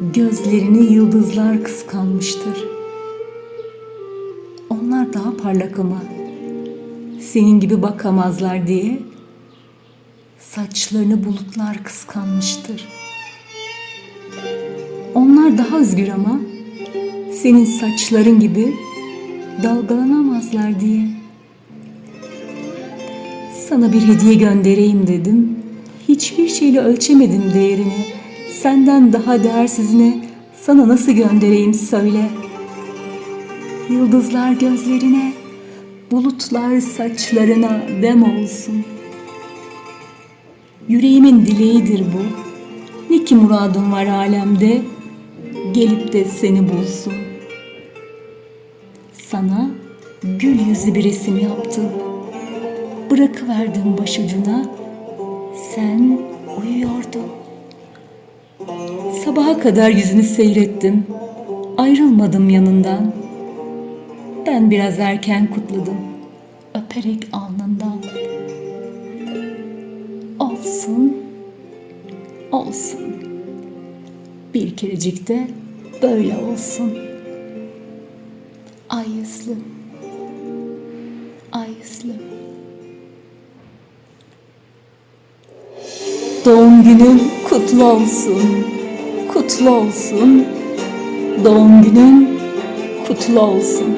Gözlerini yıldızlar kıskanmıştır. Onlar daha parlak ama senin gibi bakamazlar diye saçlarını bulutlar kıskanmıştır. Onlar daha özgür ama senin saçların gibi dalgalanamazlar diye. Sana bir hediye göndereyim dedim. Hiçbir şeyle ölçemedim değerini. Senden daha değersizine sana nasıl göndereyim söyle. Yıldızlar gözlerine, bulutlar saçlarına dem olsun. Yüreğimin dileğidir bu. Ne ki muradım var alemde, gelip de seni bulsun. Sana gül yüzlü bir resim yaptım. Bırakıverdim başucuna, sen uyuyordun. Sabaha kadar yüzünü seyrettim. Ayrılmadım yanından. Ben biraz erken kutladım. Öperek alnından. Olsun. Olsun. Bir kerecik de böyle olsun. Ay yüzlü. Ay yüzlü. Doğum günün kutlu olsun. Kutlu olsun. Doğum günün kutlu olsun.